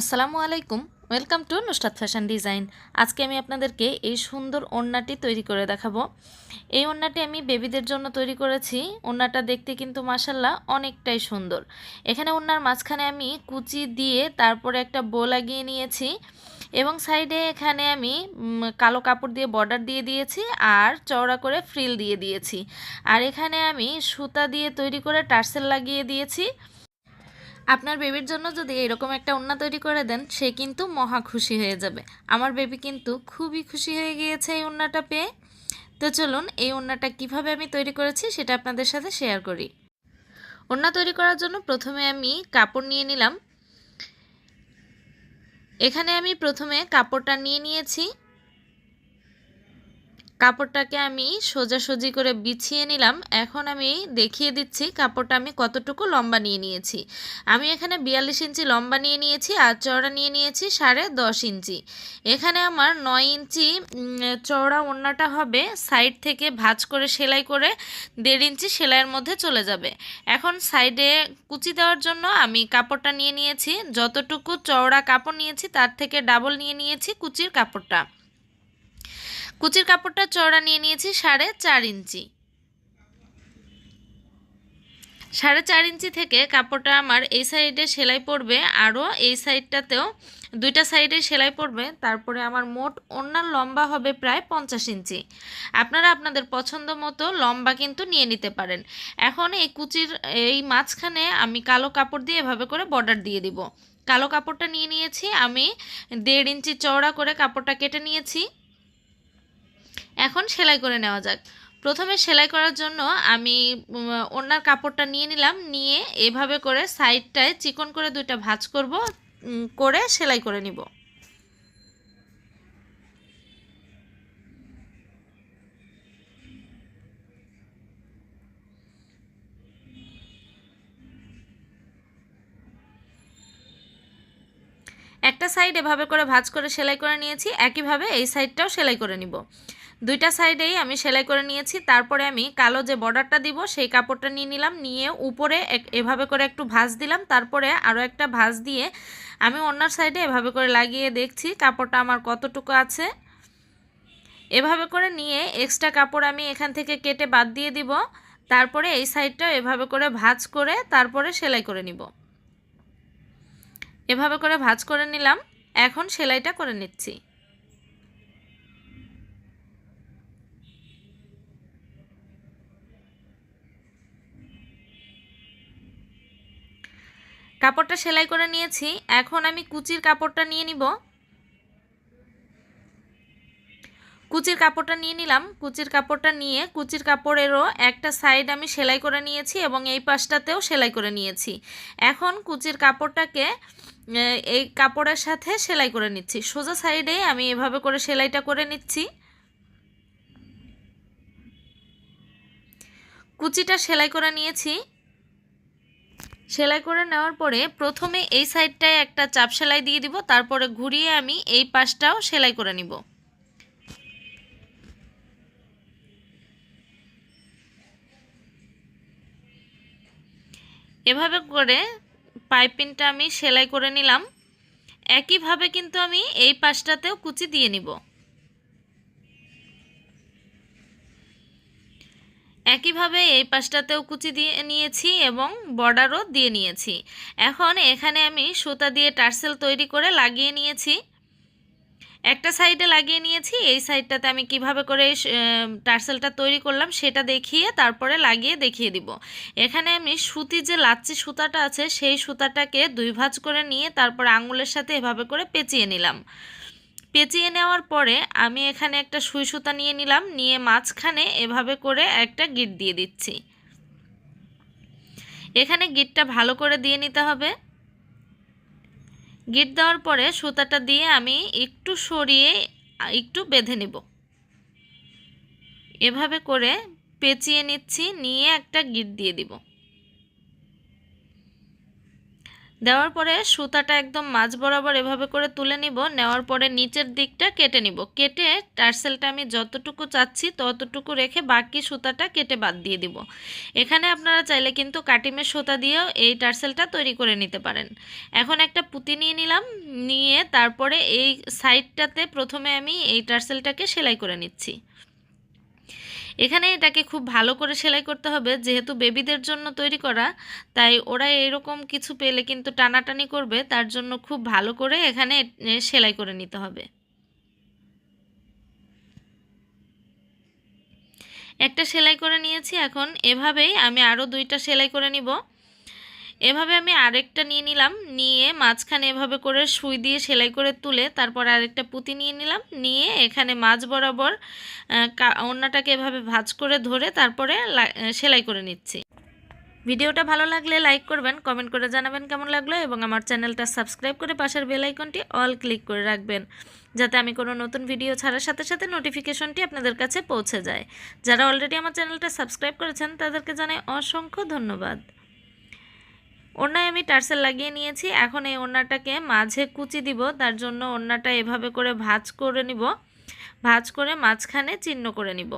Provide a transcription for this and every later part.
আসসালামু আলাইকুম, welcome to Nusrat fashion design. আজকে আমি আপনাদেরকে এই সুন্দর ওড়নাটি তৈরি করে দেখাবো। এই ওড়নাটি আমি বেবিদের জন্য তৈরি করেছি। ওড়নাটা দেখতে কিন্তু মাসাল্লাহ অনেকটাই সুন্দর। এখানে ওড়নার মাঝখানে আমি কুচি দিয়ে তারপরে একটা বো লাগিয়ে নিয়েছি এবং সাইডে এখানে আমি কালো কাপড় দিয়ে বর্ডার দিয়ে দিয়েছি আর চওড়া করে ফ্রিল দিয়ে দিয়েছি। আর এখানে আমি সুতা দিয়ে তৈরি করে টার্সেল লাগিয়ে দিয়েছি। আপনার বেবির জন্য যদি এরকম একটা ওড়না তৈরি করে দেন, সে কিন্তু মহা খুশি হয়ে যাবে। আমার বেবি কিন্তু খুবই খুশি হয়ে গিয়েছে এই ওড়নাটা পেয়ে। তো চলুন, এই ওড়নাটা কীভাবে আমি তৈরি করেছি সেটা আপনাদের সাথে শেয়ার করি। ওড়না তৈরি করার জন্য প্রথমে আমি কাপড় নিয়ে নিলাম। এখানে আমি প্রথমে কাপড়টা নিয়ে নিয়েছি। কাপড়টাকে আমি সোজাসুজি করে বিছিয়ে নিলাম। এখন আমি দেখিয়ে দিচ্ছি কাপড়টা আমি কতটুকু লম্বা নিয়ে নিয়েছি। আমি এখানে বিয়াল্লিশ ইঞ্চি লম্বা নিয়ে নিয়েছি আর চওড়া নিয়ে নিয়েছি সাড়ে দশ ইঞ্চি। এখানে আমার নয় ইঞ্চি চওড়া ওড়নাটা হবে সাইড থেকে ভাঁজ করে সেলাই করে দেড় ইঞ্চি সেলাইয়ের মধ্যে চলে যাবে। এখন সাইডে কুচি দেওয়ার জন্য আমি কাপড়টা নিয়ে নিয়েছি। যতটুকু চওড়া কাপড় নিয়েছি তার থেকে ডাবল নিয়ে নিয়েছি কুচির কাপড়টা। কুচির কাপড়টা চওড়া নিয়ে নিয়েছি সাড়ে চার ইঞ্চি। সাড়ে চার ইঞ্চি থেকে কাপড়টা আমার এই সাইডে সেলাই পড়বে, আরও এই সাইডটাতেও দুইটা সাইডে সেলাই পড়বে, তারপরে আমার মোট ওড়নার লম্বা হবে প্রায় পঞ্চাশ ইঞ্চি। আপনারা আপনাদের পছন্দ মতো লম্বা কিন্তু নিয়ে নিতে পারেন। এখন এই কুচির এই মাঝখানে আমি কালো কাপড় দিয়ে এভাবে করে বর্ডার দিয়ে দিব। কালো কাপড়টা নিয়ে নিয়েছি, আমি দেড় ইঞ্চি চওড়া করে কাপড়টা কেটে নিয়েছি। এখন সেলাই করে নেওয়া যাক। প্রথমে সেলাই করার জন্য আমি উম, ওড়নার কাপড়টা নিয়ে নিলাম নিয়ে এভাবে করে সাইডটায় চিকন করে দুইটা ভাঁজ করব করে সেলাই করে নিব। একটা সাইড এভাবে করে ভাঁজ করে সেলাই করে নিয়েছি একইভাবে এই সাইডটাও সেলাই করে নিব। দুইটা সাইডেই আমি সেলাই করে নিয়েছি। তারপরে আমি কালো যে বর্ডারটা দিব, সেই কাপড়টা নিয়ে নিলাম। নিয়ে উপরে এভাবে করে একটু ভাঁজ দিলাম। তারপরে আরও একটা ভাঁজ দিয়ে আমি অন্যার সাইডে এভাবে করে লাগিয়ে দেখছি কাপড়টা আমার কতটুকু আছে। এভাবে করে নিয়ে এক্সট্রা কাপড় আমি এখান থেকে কেটে বাদ দিয়ে দিব। তারপরে এই সাইডটাও এভাবে করে ভাঁজ করে তারপরে সেলাই করে নিব। এভাবে করে ভাঁজ করে নিলাম। এখন সেলাইটা করে নিচ্ছি। কাপড়টা সেলাই করে নিয়েছি। এখন আমি কুচির কাপড়টা নিয়ে নিব। কুচির কাপড়টা নিয়ে নিলাম। কুচির কাপড়টা নিয়ে কুচির কাপড়েরও একটা সাইড আমি সেলাই করে নিয়েছি এবং এই পাশটাতেও সেলাই করে নিয়েছি। এখন কুচির কাপড়টাকে এই কাপড়ের সাথে সেলাই করে নিচ্ছি। সোজা সাইডে আমি এভাবে করে সেলাইটা করে নিচ্ছি। কুচিটা সেলাই করে নিয়েছি। সেলাই করে নেওয়ার পরে প্রথমে এই সাইডটায় একটা চাপ সেলাই দিয়ে দিব, তারপরে ঘুরিয়ে আমি এই পাশটাও সেলাই করে নিব। এভাবে করে পাইপিংটা আমি সেলাই করে নিলাম। একইভাবে কিন্তু আমি এই পাশটাতেও কুচি দিয়ে নিব। একইভাবে এই পাশটাতেও কুচি দিয়ে নিয়েছি এবং বর্ডারও দিয়ে নিয়েছি। এখন এখানে আমি সুতা দিয়ে টার্সেল তৈরি করে লাগিয়ে নিয়েছি। একটা সাইডে লাগিয়ে নিয়েছি, এই সাইডটাতে আমি কীভাবে করে টার্সেলটা তৈরি করলাম সেটা দেখিয়ে তারপরে লাগিয়ে দেখিয়ে দিব। এখানে আমি সুতি যে লাচ্ছি সুতাটা আছে, সেই সুতাটাকে দুই ভাঁজ করে নিয়ে তারপর আঙুলের সাথে এভাবে করে পেঁচিয়ে নিলাম। পেঁচিয়ে নেওয়ার পরে আমি এখানে একটা সুই সুতা নিয়ে নিলাম, নিয়ে মাঝখানে এভাবে করে একটা গিট দিয়ে দিচ্ছি। এখানে গিটটা ভালো করে দিয়ে নিতে হবে। গিট দেওয়ার পরে সুতাটা দিয়ে আমি একটু সরিয়ে, একটু বেঁধে নেব। এভাবে করে পেঁচিয়ে নিচ্ছি, নিয়ে একটা গিট দিয়ে দিব। দেওয়ার পরে সুতাটা একদম মাঝ বরাবর এভাবে করে তুলে নিব। নেওয়ার পরে নিচের দিকটা কেটে নিব। কেটে টার্সেলটা আমি যতটুকু চাচ্ছি ততটুকু রেখে বাকি সুতাটা কেটে বাদ দিয়ে দিব। এখানে আপনারা চাইলে কিন্তু কাটিমের সুতা দিয়েও এই টার্সেলটা তৈরি করে নিতে পারেন। এখন একটা পুঁতি নিয়ে নিলাম। নিয়ে তারপরে এই সাইডটাতে প্রথমে আমি এই টার্সেলটাকে সেলাই করে নিচ্ছি। এখানে এটাকে খুব ভালো করে সেলাই করতে হবে। যেহেতু বেবিদের জন্য তৈরি করা, তাই ওরা এরকম কিছু পেলে কিন্তু টানাটানি করবে। তার জন্য খুব ভালো করে এখানে সেলাই করে নিতে হবে। একটা সেলাই করে নিয়েছি। এখন এভাবেই আমি আরও দুইটা সেলাই করে নিব। এভাবে আমি আরেকটা নিয়ে নিলাম। নিয়ে মাঝখানে এভাবে করে সুই দিয়ে সেলাই করে তুলে তারপর আরেকটা পুঁতি নিয়ে নিলাম। নিয়ে এখানে মাঝ বরাবর অন্যটাকে এভাবে ভাজ করে ধরে তারপরে সেলাই করে নিচ্ছি। ভিডিওটা ভালো লাগলে লাইক করবেন, কমেন্ট করে জানাবেন কেমন লাগল এবং আমার চ্যানেলটা সাবস্ক্রাইব করে পাশের বেল আইকনটি অল ক্লিক করে রাখবেন, যাতে আমি কোনো নতুন ভিডিও ছাড়ার সাথে সাথে নোটিফিকেশনটি আপনাদের কাছে পৌঁছে যায়। যারা অলরেডি আমার চ্যানেলটা সাবস্ক্রাইব করেছেন, তাদেরকে জানাই অসংখ্য ধন্যবাদ। ওড়নায় আমি টার্সেল লাগিয়ে নিয়েছি, এখন এই ওড়নাটাকে মাঝে কুচি দিব, তার জন্য ওড়নাটা এভাবে করে ভাজ করে নিব, ভাজ করে মাঝখানে চিহ্ন করে নিব।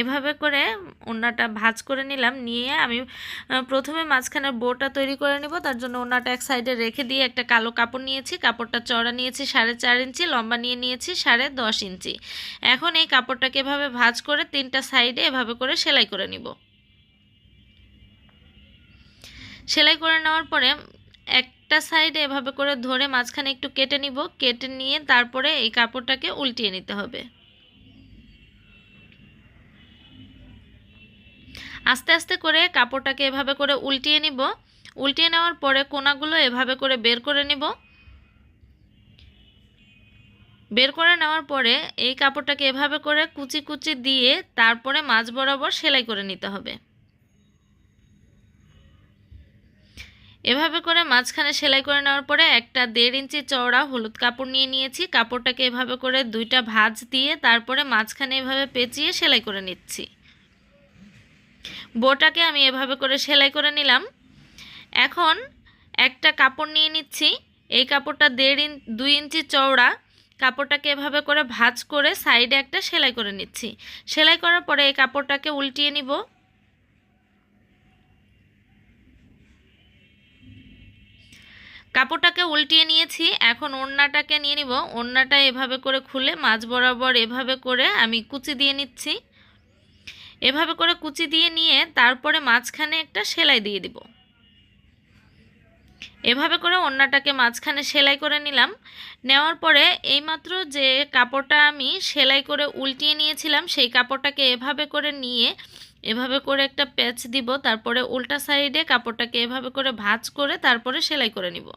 এভাবে করে ওড়নাটা ভাজ করে নিলাম, নিয়ে আমি প্রথমে মাঝখানের বোটা তৈরি করে নিব, তার জন্য ওড়নাটা এক সাইডে রেখে দিয়ে একটা কালো কাপড় নিয়েছি, কাপড়টা চড়া নিয়েছি সাড়ে চার ইঞ্চি, লম্বা নিয়ে নিয়েছি সাড়ে দশ ইঞ্চি। এখন এই কাপড়টাকে এভাবে ভাজ করে তিনটা সাইডে এভাবে করে সেলাই করে নিব। সেলাই করে নেওয়ার পরে একটা সাইডে এভাবে করে ধরে মাঝখানে একটু কেটে নিব। কেটে নিয়ে তারপরে এই কাপড়টাকে উল্টিয়ে নিতে হবে। আস্তে আস্তে করে কাপড়টাকে এভাবে করে উল্টিয়ে নিব। উল্টিয়ে নেওয়ার পরে কোনাগুলো এভাবে করে বের করে নিব। বের করে নেওয়ার পরে এই কাপড়টাকে এভাবে করে কুচি কুচি দিয়ে তারপরে মাঝ বরাবর সেলাই করে নিতে হবে। এভাবে করে মাঝখানে সেলাই করে নেওয়ার পরে একটা দেড় ইঞ্চি চওড়া হলুদ কাপড় নিয়ে নিয়েছি। কাপড়টাকে এভাবে করে দুইটা ভাঁজ দিয়ে তারপরে মাঝখানে এভাবে পেঁচিয়ে সেলাই করে নিচ্ছি। বোটাকে আমি এভাবে করে সেলাই করে নিলাম। এখন একটা কাপড় নিয়ে নিচ্ছি। এই কাপড়টা দেড় ইঞ্চ দুই ইঞ্চি চওড়া। কাপড়টাকে এভাবে করে ভাঁজ করে সাইডে একটা সেলাই করে নিচ্ছি। সেলাই করার পরে এই কাপড়টাকে উল্টিয়ে নিব। কাপড়টাকে উল্টিয়ে নিয়েছি, এখন ওড়নাটাকে নিয়ে নিব। ওড়নাটা এভাবে করে খুলে, মাঝ বরাবর এভাবে করে আমি কুচি দিয়ে নিচ্ছি। এভাবে করে কুচি দিয়ে নিয়ে তারপরে মাঝখানে একটা সেলাই দিয়ে দিব। এভাবে করে ওড়নাটাকে মাঝখানে সেলাই করে নিলাম। নেওয়ার পরে এইমাত্র যে কাপড়টা আমি সেলাই করে উল্টিয়ে নিয়েছিলাম, সেই কাপড়টাকে এভাবে করে নিয়ে এভাবে করে একটা প্যাচ দিব, তারপরে উল্টা সাইডে কাপড়টাকে এভাবে করে ভাঁজ করে তারপরে সেলাই করে নিব।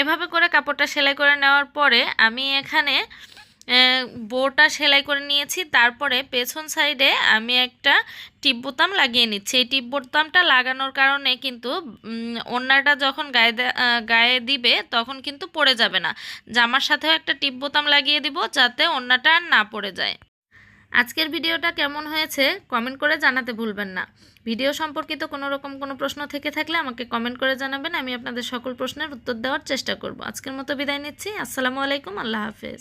এভাবে করে কাপড়টা সেলাই করে নেওয়ার পরে আমি এখানে বোটা সেলাই করে নিয়েছি, তারপরে পেছন সাইডে আমি একটা টিপ বোতাম লাগিয়ে নিচ্ছি। এই টিপ বোতামটা লাগানোর কারণে কিন্তু ওড়নাটা যখন গায়ে গায়ে দিবে তখন কিন্তু পড়ে যাবে না। জামার সাথেও একটা টিপ বোতাম লাগিয়ে দিব যাতে ওড়নাটা না পড়ে যায়। আজকের ভিডিওটা কেমন হয়েছে কমেন্ট করে জানাতে ভুলবেন না। ভিডিও সম্পর্কিত কোনো রকম কোনো প্রশ্ন থেকে থাকলে আমাকে কমেন্ট করে জানাবেন, আমি আপনাদের সকল প্রশ্নের উত্তর দেওয়ার চেষ্টা করব। আজকের মতো বিদায় নিচ্ছি, আসসালামু আলাইকুম, আল্লাহ হাফেজ।